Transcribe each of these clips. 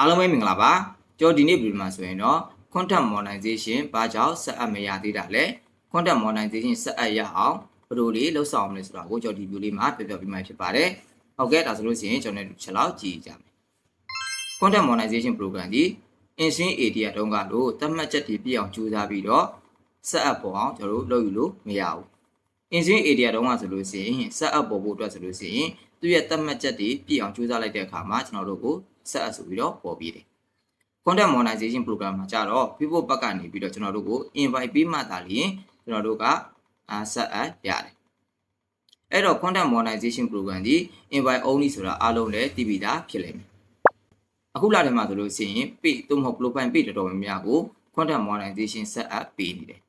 အားလုံးပဲမင်္ဂလာပါကျွန်တော်ဒီနေ့ဗီဒီယိုမှာဆိုရင်တော့ content monetization ဘာကြောင့်ဆက်အပ်မရသေးတာလဲ content monetization ဆက်အပ်ရအောင်ဘယ်လိုလေးလှုပ်ဆောင်မလဲဆိုတာကိုကျွန်တော်ဒီဗီဒီယိုလေးမှာပြပြပေးမှာဖြစ်ပါတယ်ဟုတ်ကဲ့ဒါဆိုလို့ရှိရင်ကျွန်တော်တို့ချက်လောက်ကြည့်ကြမယ် content monetization program ဒီ instant area တုန်းကလို့သတ်မှတ်ချက်တွေပြည့်အောင်ကြိုးစားပြီးတော့ဆက်အပ်ပေါ်အောင်ကျွန်တော်တို့လုပ်ယူလို့မရဘူး instant area တုန်းကဆိုလို့ရှိရင်ဆက်အပ်ပေါ်ဖို့အတွက်ဆိုလို့ရှိရင်သူ့ရဲ့သတ်မှတ်ချက်တွေပြည့်အောင်ကြိုးစားလိုက်တဲ့အခါမှာကျွန်တော်တို့ကို ဆက်အပ်ဆိုပြီးတော့ပေါ်ပြီးတယ် content monetization program မှာကြတော့ people ဘက်ကနေပြီးတော့ကျွန်တော်တို့ကို invite ပေးမှသာလျှင်ကျွန်တော်တို့ကအာဆက်အပ်ရတယ်အဲ့တော့ content monetization program ဒီ invite only ဆိုတာအားလုံးလည်းသိပြီးသားဖြစ်လိမ့်မယ်အခုလာတယ်မှာဆိုလို့ရှိရင် page သို့မဟုတ် profile page တော်တော်များများကို content monetization set up ပေးနေတယ်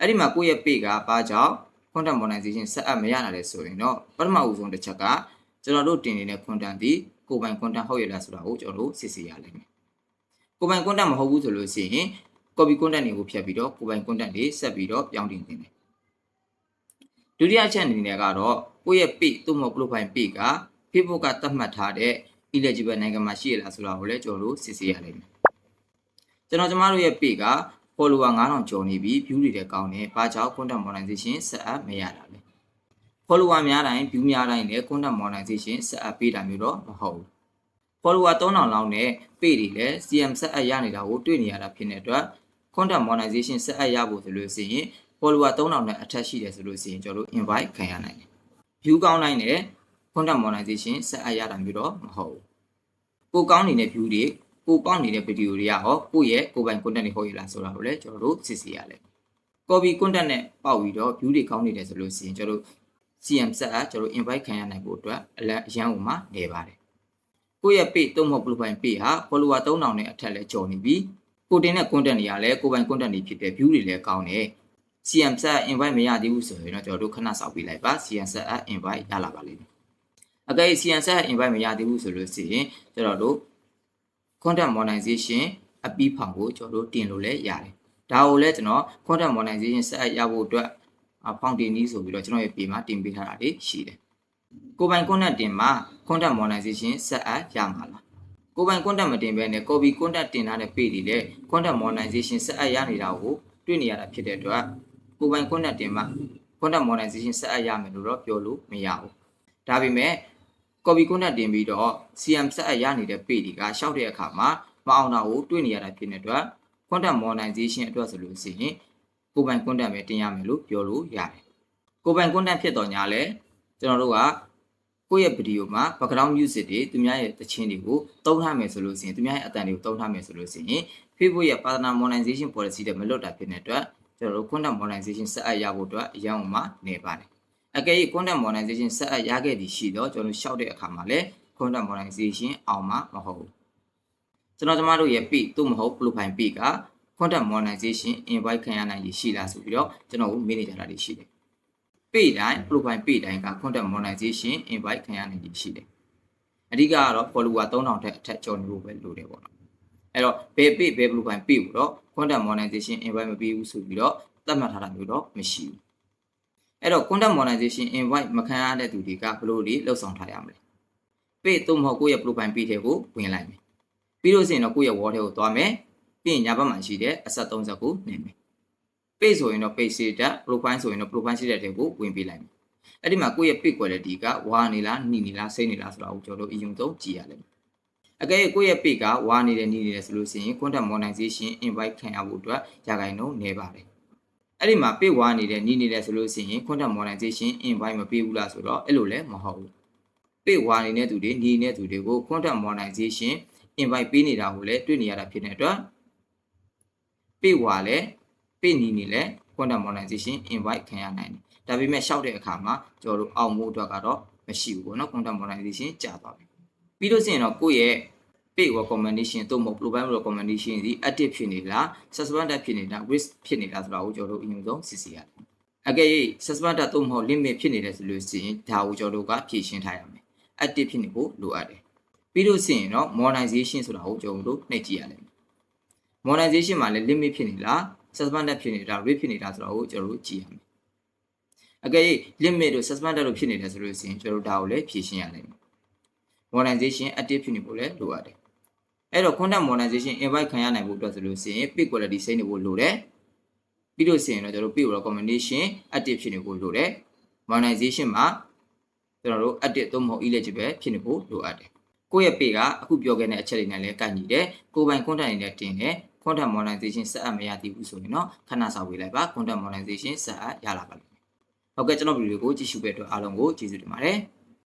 အဲ့ဒီမှာကိုယ့်ရဲ့ page ကဘာကြောင့် content monetization set up မရနိုင်လဲဆိုရင်တော့ပထမဦးဆုံးတစ်ချက်ကကျွန်တော်တို့တင်နေတဲ့ content ဒီ ကိုယ်ပိုင် content ဟုတ်ရလားဆိုတာကိုကျွန်တော်တို့စစ်ဆေးရလိမ့်မယ်ကိုယ်ပိုင် content မဟုတ်ဘူးဆိုလို့ရှိရင် copy content တွေကိုဖြတ်ပြီးတော့ကိုယ်ပိုင် content တွေဆက်ပြီးတော့ပြောင်းတင်တင်တယ်ဒုတိယအချက်အနေနဲ့ကတော့ကိုယ့်ရဲ့ page သို့မဟုတ် profile page က Facebook ကသတ်မှတ်ထားတဲ့ eligible နိုင်ငံမှာရှိရလားဆိုတာကိုလည်းကျွန်တော်တို့စစ်ဆေးရလိမ့်မယ်ကျွန်တော်ကျမတို့ရဲ့ page က follower 9000ကျော်နေပြီ view တွေလည်းကောင်းတယ်ဘာကြောင့် content monetization ဆက်အပ်မရတာလဲ follower များတိုင်း view များတိုင်းလည်း content monetization ဆက်အပ်ပေးတာမျိုးတော့မဟုတ်ဘူး follower 3000လောက်နဲ့ page တွေလည်း CM ဆက်အပ်ရနေတာကိုတွေ့နေရတာဖြစ်တဲ့အတွက် content monetization ဆက်အပ်ရဖို့ဆိုလို့ရှိရင် follower 3000နဲ့အထက်ရှိတယ်ဆိုလို့ရှိရင်ကျွန်တော်တို့ invite ခံရနိုင်တယ် view ကောင်းတိုင်းနဲ့ content monetization ဆက်အပ်ရတာမျိုးတော့မဟုတ်ဘူးကိုကောင်းနေတဲ့ view တွေကိုပေါက်နေတဲ့ video တွေကဟောကိုယ့်ရဲ့ကိုယ်ပိုင် content တွေဟုတ်ရလားဆိုတာကိုလည်းကျွန်တော်တို့စစ်ဆေးရလိမ့်မယ် copy content နဲ့ပေါက်ပြီးတော့ view တွေကောင်းနေတယ်ဆိုလို့ရှိရင်ကျွန်တော်တို့ CM ဆက်အပ်ကျွန်တော်တို့ invite ခံရနိုင်ဖို့အတွက်အလန့်အရန်ဟိုမှာနေပါတယ်ကိုယ့်ရဲ့ page သို့မဟုတ် profile page ဟာ follower 3000နဲ့အထက်လဲကျော်နေပြီကိုတင်တဲ့ content တွေကလည်းကိုယ်ပိုင် content တွေဖြစ်တဲ့ view တွေလည်းကောင်းတယ် CM ဆက် invite မရသေးဘူးဆိုရင်တော့ကျွန်တော်တို့ခဏစောင့်ပေးလိုက်ပါ CM ဆက် invite ရလာပါလိမ့်မယ်အကယ် CM ဆက် invite မရသေးဘူးဆိုလို့ရှိရင်ကျွန်တော်တို့ content monetization အပီးဖောင်ကိုကျွန်တော်တို့တင်လို့လည်းရတယ်ဒါကိုလည်းကျွန်တော် content monetization ဆက်ရဖို့အတွက် ဖောင်တင်နည်းဆိုပြီးတော့ကျွန်တော်ရဲ့ပေမှာတင်ပေးထားတာတွေရှိတယ်ကိုပိုင် content တင်မှာ content monetization ဆက်အပ်ရမှာလားကိုပိုင် content မတင်ဘဲနဲ့ copy content တင်ထားတဲ့ page တွေလည်း content monetization ဆက်အပ်ရနေတာကိုတွေ့နေရတာဖြစ်တဲ့အတွက်ကိုပိုင် content တင်မှာ content monetization ဆက်အပ်ရမယ်လို့တော့ပြောလို့မရဘူးဒါပေမဲ့ copy content တင်ပြီးတော့ CM ဆက်အပ်ရနေတဲ့ page တွေကရှောက်တဲ့အခါမှာမအောင်တာကိုတွေ့နေရတာဖြစ်တဲ့အတွက် content monetization အတွက်ဆိုလို့ရှိရင် ကိုယ်ပိုင် content ပဲတင်ရမယ်လို့ပြောလို့ရတယ်ကိုယ်ပိုင် content ဖြစ်တော့ညာလဲကျွန်တော်တို့ကကိုယ့်ရဲ့ဗီဒီယိုမှာ background music တွေသူများရဲ့သချင်းတွေကိုသုံးထားမယ်ဆိုလို့ရှိရင်သူများရဲ့အတန်တွေကိုသုံးထားမယ်ဆိုလို့ရှိရင် Facebook ရဲ့ partner monetization policy တွေမလွတ်တာဖြစ်နေတဲ့အတွက်ကျွန်တော်တို့ content monetization ဆက်အပ်ရဖို့အတွက်အရင်ကမှနေပါတယ်အကယ်၍ content monetization ဆက်အပ်ရခဲ့သည်ရှိတော့ကျွန်တော်တို့ရှောက်တဲ့အခါမှာလည်း content monetization အောင်မှာမဟုတ်ဘူးကျွန်တော်ကျမတို့ရဲ့ page သို့မဟုတ် profile page က content monetization invite ခံရနိုင်ရရှိလားဆိုပြီးတော့ကျွန်တော်ကိုမေးနေကြတာတွေရှိတယ် page တိုင်း profile page တိုင်းက content monetization invite ခံရနိုင်ရရှိတယ်အဓိကကတော့ follower 3000ထက်အထက်ကျော်နေဖို့ပဲလိုတယ်ပေါ့နော်အဲ့တော့ဘယ် page ဘယ် profile page ကိုတော့ content monetization invite မပေးဘူးဆိုပြီးတော့သတ်မှတ်ထားတာမျိုးတော့မရှိဘူးအဲ့တော့ content monetization invite မခံရတဲ့သူတွေကဘယ်လိုတွေလှုပ်ဆောင်ထားရမလဲ page သို့မဟုတ်ကိုယ့်ရဲ့ profile page တွေကိုဝင်လိုက်မယ်ပြီးလို့ရှိရင်တော့ကိုယ့်ရဲ့ wall ထဲကိုသွားမယ် ပြီးရင်ညာဘက်မှာရှိတဲ့အဆက်30ကိုနင်မယ် page ဆိုရင်တော့ page data profile ဆိုရင်တော့ profile ရှိတဲ့တဲ့ကိုဝင်ပေးလိုက်မယ်အဲ့ဒီမှာကိုယ့်ရဲ့ page quality ကဝါနေလားနှီနေလားစိမ့်နေလားဆိုတာကိုကျွန်တော်တို့အရင်ဆုံးကြည့်ရလိမ့်မယ်အကယ်၍ကိုယ့်ရဲ့ page ကဝါနေတယ်နှီနေတယ်ဆိုလို့ရှိရင် content monetization invite ခံရဖို့အတွက်ရာဂိုင်နှုန်းနည်းပါတယ်အဲ့ဒီမှာ page ဝါနေတယ်နှီနေတယ်ဆိုလို့ရှိရင် content monetization invite မပေးဘူးလားဆိုတော့အဲ့လိုလည်းမဟုတ်ဘူး page ဝါနေတဲ့သူတွေနှီနေတဲ့သူတွေကို content monetization invite ပေးနေတာကိုလည်းတွေ့နေရတာဖြစ်တဲ့အတွက် page ဝါလည်း page နီနေလည်း content monetization invite ခံရနိုင်တယ်ဒါပေမဲ့ရှောက်တဲ့အခါမှာကျွန်တော်တို့အောင်မှုအတွက်ကတော့မရှိဘူးပေါ့နော် content monetization ကျသွားပြီပြီးလို့ရှိရင်တော့ကိုယ့်ရဲ့ page recommendation သို့မဟုတ် profile recommendation ဒီ active ဖြစ်နေလား suspended ဖြစ်နေလား risk ဖြစ်နေလားဆိုတာကိုကျွန်တော်တို့အရင်ဆုံးစစ်ဆေးရတယ်အကယ်၍ suspended သို့မဟုတ် limit ဖြစ်နေတယ်ဆိုလို့ရှိရင်ဒါကိုကျွန်တော်တို့ကဖြည့်ရှင်းထားရမယ် active ဖြစ်နေဖို့လိုအပ်တယ်ပြီးလို့ရှိရင်တော့ monetization ဆိုတာကိုကျွန်တော်တို့နှိပ်ကြည့်ရလိမ့်မယ် monetization မှာလည်း limit ဖြစ်နေလား suspended ဖြစ်နေတာ rate ဖြစ်နေတာဆိုတာကိုကျွန်တော်တို့ကြည့်ရမယ်အကယ်၍ limit တို့ suspended တို့ဖြစ်နေတယ်ဆိုလို့ရှိရင်ကျွန်တော်တို့ဒါကိုလည်းဖြည့်ရှင်းရလိမ့်မယ် monetization active ဖြစ်နေဖို့လည်းလိုအပ်တယ်အဲ့တော့ content monetization invite ခံရနိုင်ဖို့အတွက်ဆိုလို့ရှိရင် page quality စိမ့်နေဖို့လိုတယ်ပြီးလို့ရှိရင်တော့ကျွန်တော်တို့ page recommendation active ဖြစ်နေဖို့လိုတယ် monetization မှာကျွန်တော်တို့ active သို့မဟုတ် eligible ဖြစ်နေဖို့လိုအပ်တယ် ကိုယ့်ရဲ့ page ကအခုပြောခဲ့တဲ့အချက်တွေနဲ့လည်းကိုက်ညီတယ်ကိုယ်ပိုင် content တွေနဲ့တင်တယ် content monetization ဆက်အပ်မရသေးဘူးဆိုရင်တော့ခဏစာဝေးလိုက်ပါ content monetization ဆက်အပ်ရလာပါလိမ့်မယ်ဟုတ်ကဲ့ကျွန်တော်ဗီဒီယိုကိုကြည့်ရှုပေးတဲ့အတွက်အားလုံးကိုကျေးဇူးတင်ပါတယ်